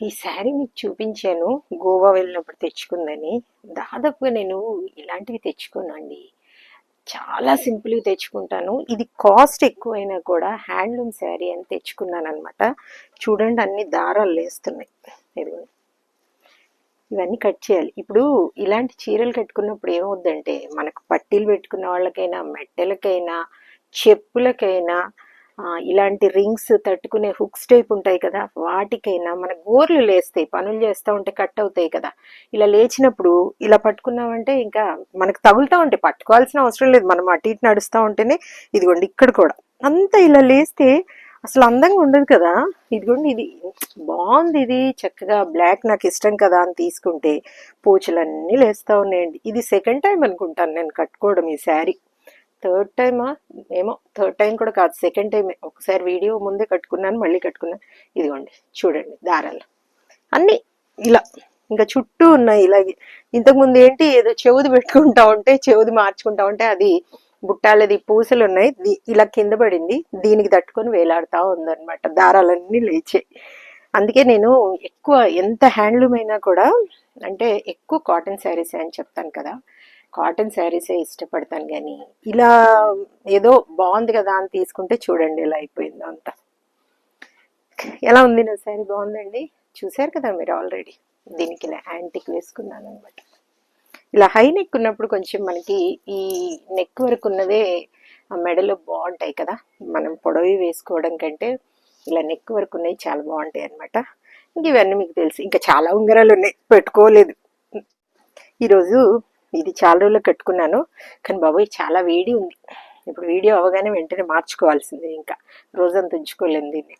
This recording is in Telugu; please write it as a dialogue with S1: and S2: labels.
S1: ఈ శారీ మీకు చూపించాను. గోవా వెళ్ళినప్పుడు తెచ్చుకుందని. దాదాపుగా నేను ఇలాంటివి తెచ్చుకున్నాండి చాలా సింపుల్గా తెచ్చుకుంటాను. ఇది కాస్ట్ ఎక్కువైనా కూడా హ్యాండ్లూమ్ శారీ అని తెచ్చుకున్నాను అనమాట చూడండి అన్ని దారాలు లేస్తున్నాయి. ఇదిగోండి. ఇవన్నీ కట్ చేయాలి. ఇప్పుడు ఇలాంటి చీరలు కట్టుకున్నప్పుడు ఏమవుద్దంటే మనకు పట్టీలు పెట్టుకున్న వాళ్ళకైనా మెట్టెలకైనా చెప్పులకైనా ఇలాంటి రింగ్స్ తట్టుకునే హుక్స్ టైప్ ఉంటాయి కదా వాటికైనా మన గోర్లు లేస్తాయి పనులు చేస్తూ ఉంటే కట్ అవుతాయి కదా. ఇలా లేచినప్పుడు ఇలా పట్టుకున్నామంటే ఇంకా మనకు తగులుతూ ఉంటాయి పట్టుకోవాల్సిన అవసరం లేదు. మనం అటు ఇటు నడుస్తూ ఉంటేనే ఇదిగోండి ఇక్కడ కూడా. అంతా ఇలా లేస్తే అసలు అందంగా ఉండదు కదా. ఇదిగోండి ఇది బాగుంది ఇది. చక్కగా బ్లాక్ నాకు ఇష్టం కదా అని తీసుకుంటే పూచలన్నీ లేస్తూ ఉన్నాయండి. ఇది సెకండ్ టైం అనుకుంటాను నేను కట్టుకోవడం ఈ శారీ. థర్డ్ టైమా ఏమో థర్డ్ టైం కూడా కాదు సెకండ్ టైం ఒకసారి వీడియో ముందే కట్టుకున్నాను మళ్ళీ కట్టుకున్నాను. ఇదిగోండి చూడండి దారాలు. అన్నీ ఇలా ఇంకా చుట్టూ ఉన్నాయి ఇలాగే. ఇంతకుముందు ఏంటి ఏదో చెవుది పెట్టుకుంటా ఉంటే చెవుది మార్చుకుంటా ఉంటే అది బుట్టాలది పూసలు ఉన్నాయి ఇలా కింద పడింది దీనికి తట్టుకొని వేలాడుతూ ఉందన్నమాట. దారాలన్నీ లేచాయి. అందుకే నేను ఎక్కువ ఎంత హ్యాండ్లూమ్ అయినా కూడా అంటే ఎక్కువ కాటన్ శారీస్ అని చెప్తాను కదా. కాటన్ శారీసే ఇష్టపడతాను కానీ ఇలా ఏదో బాగుంది కదా అని తీసుకుంటే చూడండి ఇలా అయిపోయిందో అంతా. ఎలా ఉంది నా శారీ? బాగుందండి? చూశారు కదా మీరు ఆల్రెడీ? దీనికి ఇలా యాంటిక్ వేసుకున్నాను అనమాట ఇలా హై నెక్ ఉన్నప్పుడు కొంచెం మనకి ఈ నెక్ వరకు ఉన్నదే ఆ మెడలో బాగుంటాయి కదా. మనం పొడవి వేసుకోవడం కంటే ఇలా నెక్ వరకు ఉన్నాయి చాలా బాగుంటాయి అనమాట ఇంక ఇవన్నీ మీకు తెలుసు. ఇంకా చాలా ఉంగరాలు ఉన్నాయి. పెట్టుకోలేదు. ఈరోజు ఇది చాలా రోజులు కట్టుకున్నాను. కానీ బాబోయ్ చాలా వేడి ఉంది. ఇప్పుడు వీడియో అవగానే వెంటనే మార్చుకోవాల్సిందే ఇంకా. రోజంతా ఉంచుకోలేము దీన్ని.